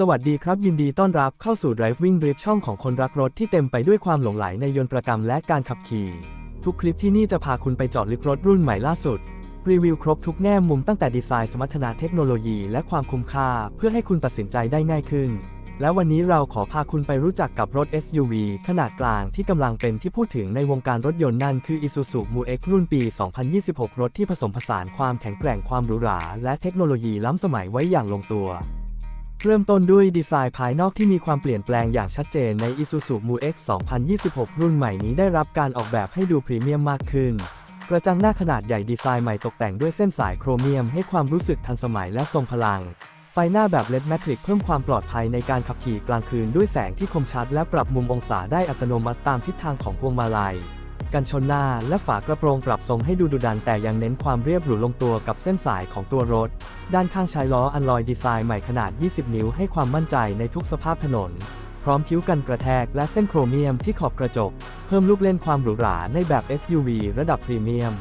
สวัสดีครับ ยินดีต้อนรับเข้าสู่ Driving Drift ช่องของคนรักรถที่เต็มไปด้วยความหลงไหลในยนตรกรรมและการขับขี่ ทุกคลิปที่นี่จะพาคุณไปเจาะลึกรถรุ่นใหม่ล่าสุด รีวิวครบทุกแง่มุมตั้งแต่ดีไซน์สมรรถนะเทคโนโลยีและความคุ้มค่า เพื่อให้คุณตัดสินใจได้ง่ายขึ้น และวันนี้เราขอพาคุณไปรู้จักกับรถ SUV ขนาดกลางที่กำลังเป็นที่พูดถึงในวงการรถยนต์นั่นคือ Isuzu Mu-X รุ่นปี 2026 รถที่ผสมผสานความแข็งแกร่งความหรูหรา และเทคโนโลยีล้ำสมัยไว้อย่างลงตัว เริ่มต้นด้วยดีไซน์ภายนอกที่มีความเปลี่ยนแปลงอย่างชัดเจนใน Isuzu Mu-X 2026 รุ่นใหม่นี้ได้รับการออกแบบให้ดูพรีเมียมมากขึ้น กระจังหน้าขนาดใหญ่ดีไซน์ใหม่ตกแต่งด้วยเส้นสายโครเมียมให้ความรู้สึกทันสมัยและทรงพลัง ไฟหน้าแบบ LED Matrix เพิ่มความปลอดภัยในการขับขี่กลางคืนด้วยแสงที่คมชัดและปรับมุมองศาได้อัตโนมัติตามทิศทางของพวงมาลัย กันชนหน้าและฝากระโปรงปรับทรงให้ดูดุดันแต่ยังเน้นความเรียบหรูลงตัวกับเส้นสายของตัวรถ ด้านข้างใช้ล้ออันลอยดีไซน์ใหม่ขนาด 20 นิ้วให้ความมั่นใจในทุกสภาพถนน พร้อมคิ้วกันกระแทกและเส้นโครเมียมที่ขอบกระจก เพิ่มลูกเล่นความหรูหราในแบบ SUV ระดับพรีเมียม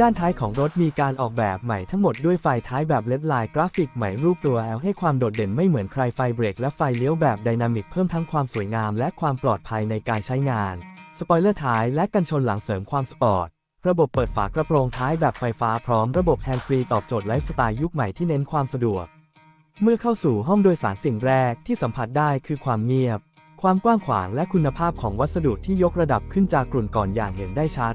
ด้านท้ายของรถมีการออกแบบใหม่ทั้งหมดด้วยไฟท้ายแบบเลดไลน์กราฟิกใหม่รูปตัว L ให้ความโดดเด่นไม่เหมือนใครไฟเบรกและไฟเลี้ยวแบบไดนามิกเพิ่มทั้งความสวยงามและความปลอดภัยในการใช้งาน สปอยเลอร์ท้ายและกันชนหลังเสริมความสปอร์ต ระบบเปิดฝากระโปรงท้ายแบบไฟฟ้าพร้อมระบบแฮนด์ฟรีตอบโจทย์ไลฟ์สไตล์ยุคใหม่ที่เน้นความสะดวก เมื่อเข้าสู่ห้องโดยสารสิ่งแรกที่สัมผัสได้คือความเงียบ ความกว้างขวางและคุณภาพของวัสดุที่ยกระดับขึ้นจากกลุ่นก่อนอย่างเห็นได้ชัด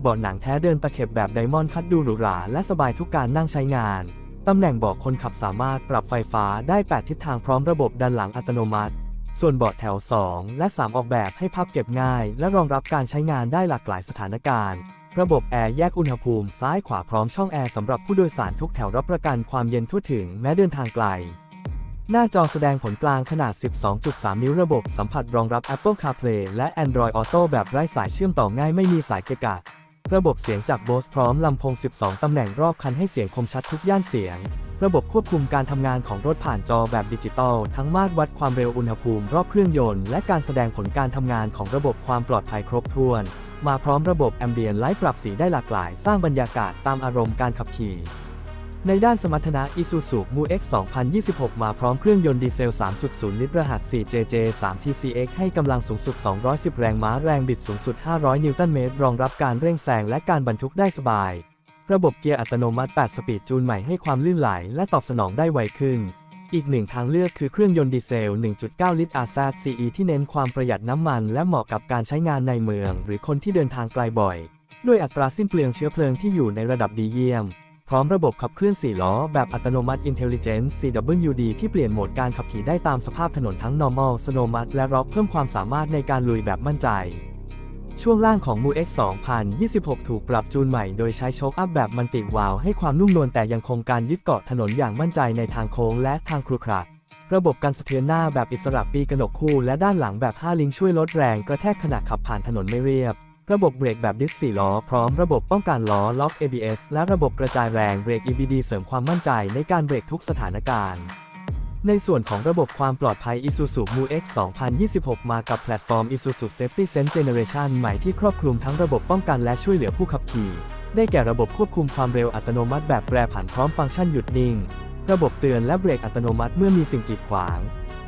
เบาะหนังแท้เดินตะเข็บแบบไดมอนด์คัดดูหรูหราและสบายทุกการนั่งใช้งานตำแหน่งเบาะคนขับสามารถปรับไฟฟ้าได้ 8 ทิศทางพร้อมระบบดันหลังอัตโนมัติ ส่วนเบาะแถว 2 และ 3 ออกแบบให้พับเก็บง่าย และรองรับการใช้งานได้หลากหลายสถานการณ์ ระบบแอร์แยกอุณหภูมิซ้ายขวาพร้อมช่องแอร์สำหรับผู้โดยสารทุกแถวรับประกันความเย็นทั่วถึงแม้เดินทางไกล หน้าจอแสดงผลกลางขนาด 12.3 นิ้วระบบสัมผัสรองรับ Apple CarPlay และ Android Auto แบบไร้สายเชื่อมต่อง่ายไม่มีสายเกะกะ ระบบเสียงจาก Bose พร้อมลำโพง 12 ตำแหน่งรอบคันให้เสียงคมชัดทุกย่านเสียง ระบบควบคุมการทำงานของรถผ่านจอแบบดิจิตอล ทั้งมาตรวัดความเร็วอุณหภูมิรอบเครื่องยนต์ และการแสดงผลการทำงานของระบบความปลอดภัยครบถ้วน มาพร้อมระบบแอมเบียนไลท์ปรับสีได้หลากหลาย สร้างบรรยากาศตามอารมณ์การขับขี่ ในด้านสมรรถนะ Isuzu Mu-X 2026 มาพร้อมเครื่องยนต์ดีเซล 3.0 ลิตรรหัส 4JJ 3 TCX ให้กำลังสูงสุด 210 แรงม้าแรงบิดสูงสุด 500 นิวตันเมตร รองรับการเร่งแซงและการบรรทุกได้สบาย ระบบเกียร์อัตโนมัติ 8 สปีดจูนใหม่ให้ความลื่นไหล และตอบสนองได้ไวขึ้น อีกหนึ่งทางเลือกคือเครื่องยนต์ดีเซล 1.9 ลิตร RZ CE ที่เน้นความประหยัดน้ำมัน และเหมาะกับการใช้งานในเมือง หรือคนที่เดินทางไกลบ่อย ด้วยอัตราสิ้นเปลืองเชื้อเพลิงที่อยู่ในระดับดีเยี่ยม ร้อมระบบขับเคลื่อน 4 ล้อ แบบอัตโนมัติ Intelligent CWD ที่เปลี่ยนโหมดการขับขี่ได้ตามสภาพถนนทั้ง Normal Snow Mud และ Rock เพิ่มความสามารถในการลุยแบบมั่นใจ ช่วงล่างของ Mu-X 2026 ถูกปรับจูนใหม่โดยใช้โชคอัพแบบมันติวาล์วให้ความนุ่มนวลแต่ยังคงการยึดเกาะถนนอย่างมั่นใจในทางโค้งและทางครุขระระบบการสะเทือนหน้าแบบอิสระปีกระหนกคู่ และด้านหลังแบบ5ลิงช่วยลดแรงกระแทกขณะขับผ่านถนนไม่เรียบ ระบบเบรกแบบดิส4ล้อ พร้อมระบบป้องกันล้อล็อก ABS และระบบกระจายแรงเบรก EBD เสริมความมั่นใจในการเบรกทุกสถานการณ์ในส่วนของระบบความปลอดภัย Isuzu Mu-X 2026 มากับแพลตฟอร์ม Isuzu Safety Sense Generation ใหม่ที่ครอบคลุมทั้งระบบป้องกันและช่วยเหลือผู้ขับขี่ ได้แก่ระบบควบคุมความเร็วอัตโนมัติแบบแปรผันพร้อมฟังก์ชันหยุดนิ่ง ระบบเตือนและเบรกอัตโนมัติเมื่อมีสิ่งกีดขวาง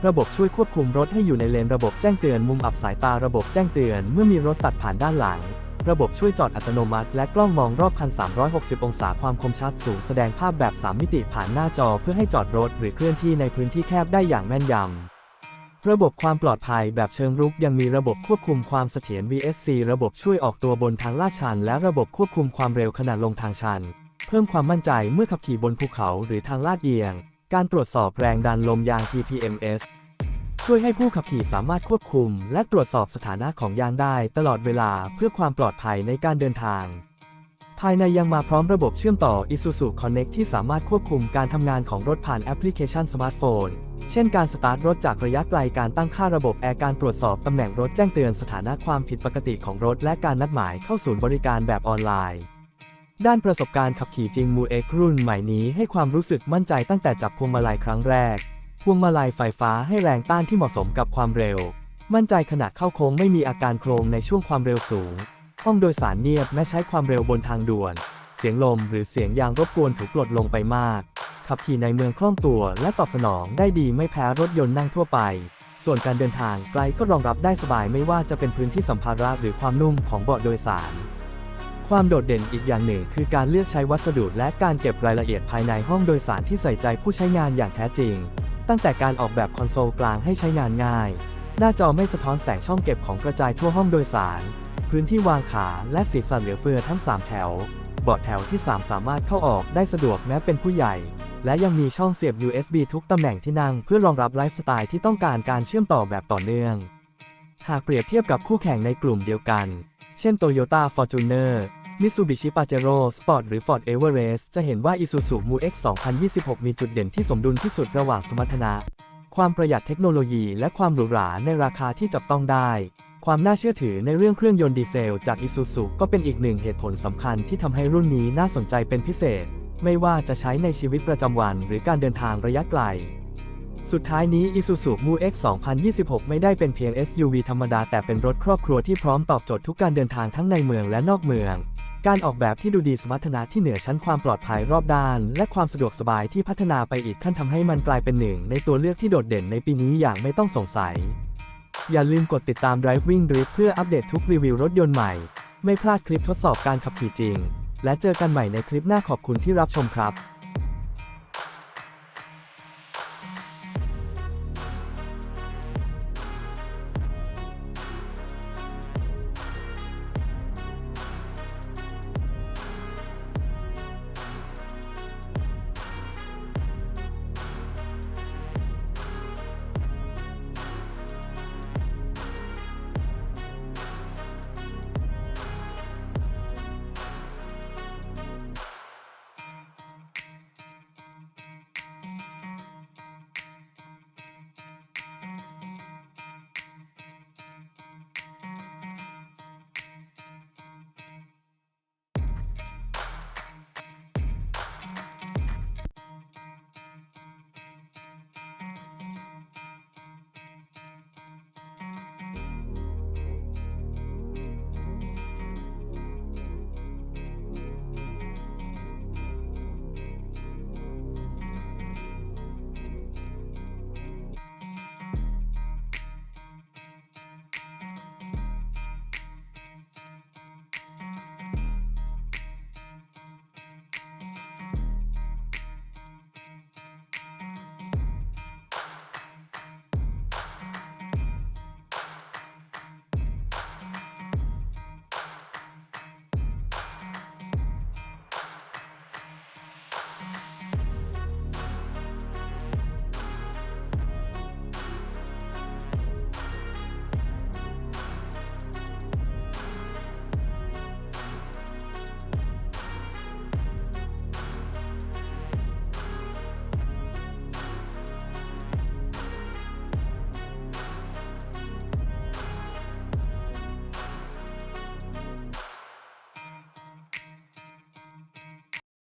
ระบบช่วยควบคุมรถให้อยู่ในเลนระบบแจ้งเตือนมุมอับสายตาระบบแจ้งเตือนเมื่อมีรถตัดผ่านด้านหลัง ระบบช่วยจอดอัตโนมัติ และกล้องมองรอบคัน 360 องศาความคมชัดสูงแสดงภาพแบบ 3 มิติผ่านหน้าจอเพื่อให้จอดรถหรือเคลื่อนที่ในพื้นที่แคบได้อย่างแม่นยำระบบความปลอดภัยแบบเชิงรุกยังมีระบบควบคุมความเสถียร VSC ระบบช่วยออกตัวบนทางลาดชัน และระบบควบคุมความเร็วขณะลงทางชัน เพิ่มความมั่นใจเมื่อขับขี่บนภูเขาหรือทางลาดเอียง การตรวจสอบแรงดันลมยาง TPMS ช่วยให้ผู้ขับขี่สามารถควบคุม และตรวจสอบสถานะของยางได้ตลอดเวลาเพื่อความปลอดภัยในการเดินทาง ภายในยังมาพร้อมระบบเชื่อมต่อ Isuzu Connect ที่สามารถควบคุมการทำงานของรถผ่านแอปพลิเคชันสมาร์ทโฟน เช่นการสตาร์ทรถจากระยะไกลการตั้งค่าระบบแอร์การตรวจสอบตำแหน่งรถแจ้งเตือนสถานะความผิดปกติของรถ และการนัดหมายเข้าศูนย์บริการแบบออนไลน์ด้านประสบการณ์ขับขี่จริง Mu-X รุ่นใหม่นี้ให้ความรู้สึกมั่นใจตั้งแต่จับพวงมาลัยครั้งแรก พวงมาลัยไฟฟ้าให้แรงต้านที่เหมาะสมกับความเร็ว มั่นใจขณะเข้าโค้งไม่มีอาการโครงในช่วงความเร็วสูง ห้องโดยสารเงียบแม้ใช้ความเร็วบนทางด่วน เสียงลมหรือเสียงยางรบกวนถูกปลดลงไปมาก ขับขี่ในเมืองคล่องตัวและตอบสนองได้ดีไม่แพ้รถยนต์นั่งทั่วไป ส่วนการเดินทางไกลก็รองรับได้สบายไม่ว่าจะเป็นพื้นที่สัมภาระหรือความนุ่มของเบาะโดยสาร ความโดดเด่นอีกอย่างหนึ่ง คือการเลือกใช้วัสดุและการเก็บรายละเอียดภายในห้องโดยสารที่ใส่ใจผู้ใช้งานอย่างแท้จริง ตั้งแต่การออกแบบคอนโซลกลางให้ใช้งานง่าย หน้าจอไม่สะท้อนแสงช่องเก็บของกระจายทั่วห้องโดยสาร พื้นที่วางขาและสีสันเหลือเฟือทั้ง 3 แถว เบาะแถวที่ 3 สามารถเข้าออกได้สะดวกแม้เป็นผู้ใหญ่ และยังมีช่องเสียบ USB ทุกตำแหน่งที่นั่งเพื่อรองรับไลฟ์สไตล์ที่ต้องการการเชื่อมต่อแบบต่อเนื่อง หากเปรียบเทียบกับคู่แข่งในกลุ่มเดียวกัน เช่น Toyota Fortuner Mitsubishi Pajero Sport หรือ Ford Everest จะเห็นว่า Isuzu Mu-X 2026 มีจุดเด่นที่สมดุลที่สุดระหว่างสมรรถนะ ความประหยัดเทคโนโลยีและความหรูหราในราคาที่จับต้องได้ ความน่าเชื่อถือในเรื่องเครื่องยนต์ดีเซลจาก Isuzu ก็เป็นอีกหนึ่งเหตุผลสำคัญที่ทำให้รุ่นนี้น่าสนใจเป็นพิเศษ ไม่ว่าจะใช้ในชีวิตประจำวันหรือการเดินทางระยะไกลสุดท้ายนี้ Isuzu Mu-X 2026 ไม่ได้เป็นเพียง SUV ธรรมดา แต่เป็นรถครอบครัวที่พร้อมตอบโจทย์ทุกการเดินทางทั้งในเมืองและนอกเมือง การออกแบบที่ดูดีสมรรถนะที่เหนือชั้นความปลอดภัยรอบด้าน และความสะดวกสบายที่พัฒนาไปอีกขั้นทำให้มันกลายเป็นหนึ่ง ในตัวเลือกที่โดดเด่นในปีนี้อย่างไม่ต้องสงสัย อย่าลืมกดติดตาม Driving Drift เพื่ออัปเดตทุกรีวิวรถยนต์ใหม่ ไม่พลาดคลิปทดสอบการขับขี่จริง และเจอกันใหม่ในคลิปหน้าขอบคุณที่รับชมครับ